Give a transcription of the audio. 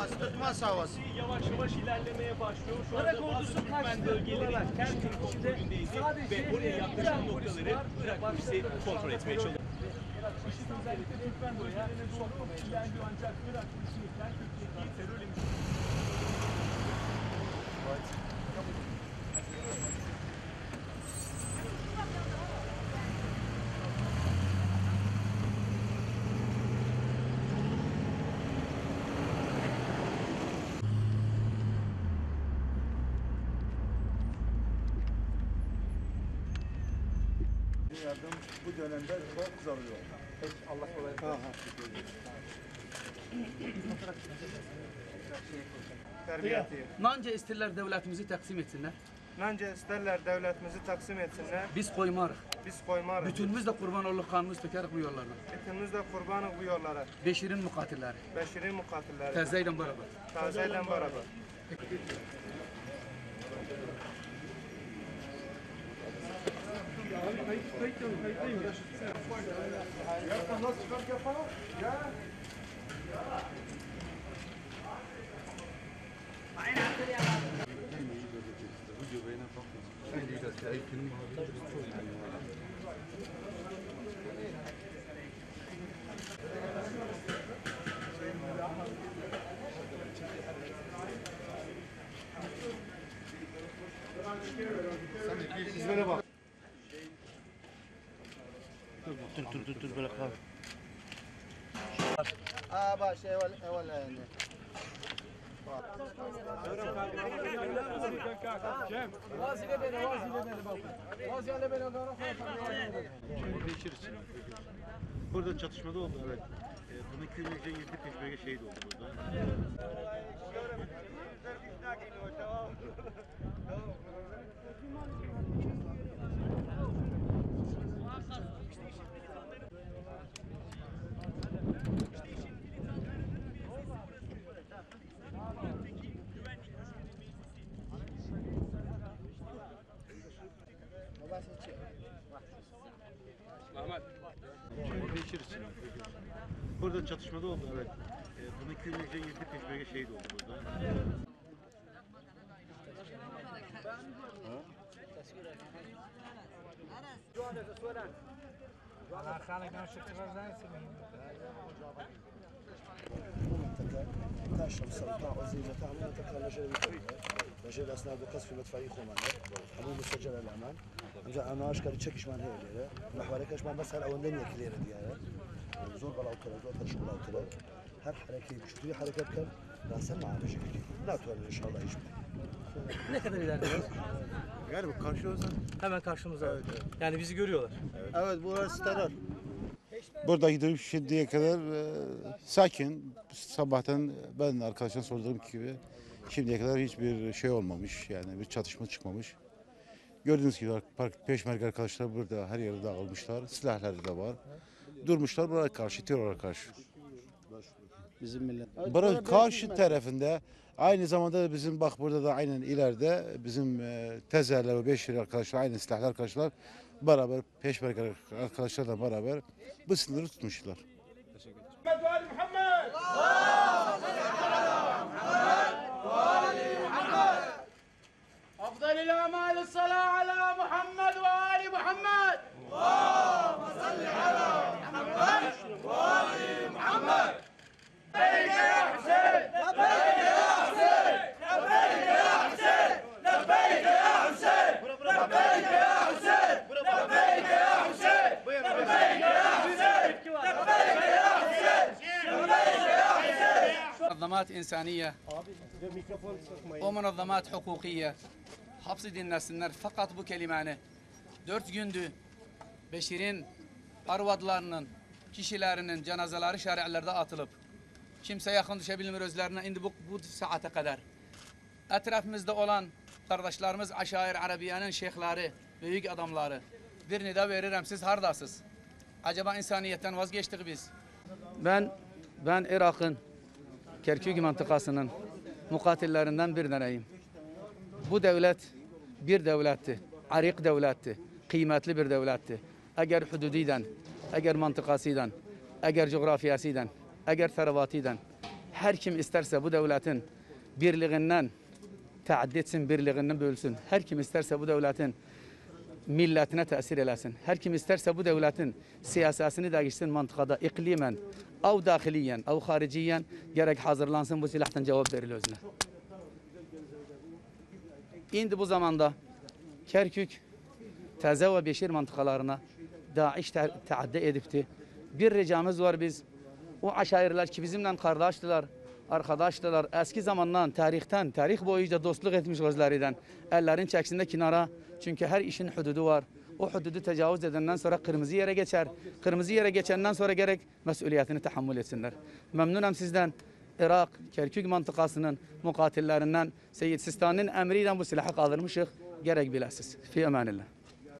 havası, tutmaz havası. yavaş yavaş ilerlemeye başlıyor. Şu Irak anda bazı Türkmen bölgeleri kontrolündeydi Sadece ve oraya yaklaşan noktaları. Irak polisi kontrol etmeye çalışıyor. IŞİD özellikle Türkmen bölgelerine sokmamaya çalışıyor ancak Irak polisi yardım bu dönemde çok zarıyor. Allah kolaylık Terbiyeti. Nanca isterler devletimizi taksim etsinler. Bence isterler devletimizi taksim etsinler. Biz koymarız. Biz koymarız. Bütünümüz de kurban olduk kanımız tökerek bu yollardan. Bütünümüz de kurbanı bu yollara. Beşirin mukatilleri. Beşirin mukatilleri. Tezzeyle beraber. Tazeyle beraber. İzmir'e bak. Nasıl çıkart yapalım? Ya. İzmene bak. Aa baş, evvel, evvel yani. Burada çatışmada oldu evet. Ee, bunun köyünce 7 peşmerge şehit oldu burada. Beşir için. Burada çatışmada oldu evet. Ee, bunun köyünce 7 peşmerge şehit oldu burada. تاشم سرطان وزيرة تعمل تكرر لجل لجل أسناد قصف مدفعي خومانه حمود مسجل الأمان جاء أنا أشكال تشكش من هي ليلة محوركش من بس هل أول دنيا كليرة ديالة زور بلا أوتلا زور ترشو بلا أوتلا هر حركة بشتري حركة بكر راسا مع بشكل لا تولي إن شاء الله يجمع Ne kadar ilerliyoruz? Yani bu karşı olsan Hemen karşımıza. Yani bizi görüyorlar. Evet burası terör. Burada gidip şimdiye kadar e, sakin. Sabahtan ben arkadaşa sorduğum gibi şimdiye kadar hiçbir şey olmamış. Yani bir çatışma çıkmamış. Gördüğünüz gibi park- peşmerge arkadaşlar burada her yere dağılmışlar. Silahları da var. Durmuşlar buraya karşı, teröre karşı. Bizim millet. Buranın karşı tarafında aynı zamanda da bizim bak burada da aynen ileride bizim e, tezerler ve beşir arkadaşlar aynı silahlı arkadaşlar beraber peşmerge arkadaşlarla beraber bu sınırı tutmuşlar. أفضل الأعمال الصلاة على محمد وآل محمد منظمات إنسانية ومنظمات حقوقية hapsi dinlesinler fakat bu kelimeni dört gündü Beşir'in arvadlarının kişilerinin cenazeleri şari'lerde atılıp kimse yakın düşebilmiyor özlerine indi bu, bu saate kadar etrafımızda olan kardeşlerimiz Aşair Arabiye'nin şeyhleri büyük adamları bir nida veririm siz hardasız acaba insaniyetten vazgeçtik biz ben ben Irak'ın Kerkük mantıkasının mukatillerinden bir taneyim. Bu devlet bir devletti. Arik devletti. Kıymetli bir devletti. Eğer hududiden, Əgər mantıqası ilə, əgər coğrafiyası ilə, əgər sərvəti ilə hər kim istərsə bu dövlətin birliğindən təaddi etsin, birliğindən bölsün. Hər kim istərsə bu dövlətin millətinə təsir eləsin. Hər kim istərsə bu dövlətin siyasəsini dəyişsin mantıqada iqlimən, av daxiliyən, av xariciyən gərək hazırlansın bu silahdan cavab verilir özünə. İndi bu zamanda Kərkük, Təzə və Beşir mantıqalarına Te- taaddi edipti. Bir ricamız var biz. O aşairler ki bizimle kardeştiler, arkadaştılar. Eski zamandan, tarihten, tarih boyunca dostluk etmiş gözlerinden. Ellerin çeksinde kenara. Çünkü her işin hududu var. O hududu tecavüz edenden sonra kırmızı yere geçer. Kırmızı yere geçenden sonra gerek mesuliyetini tahammül etsinler. Memnunum sizden. Irak, Kerkük mantıkasının mukatillerinden Seyyid Sistani'nin emriyle bu silahı kaldırmışık. Gerek bilesiz. Fi emanillah.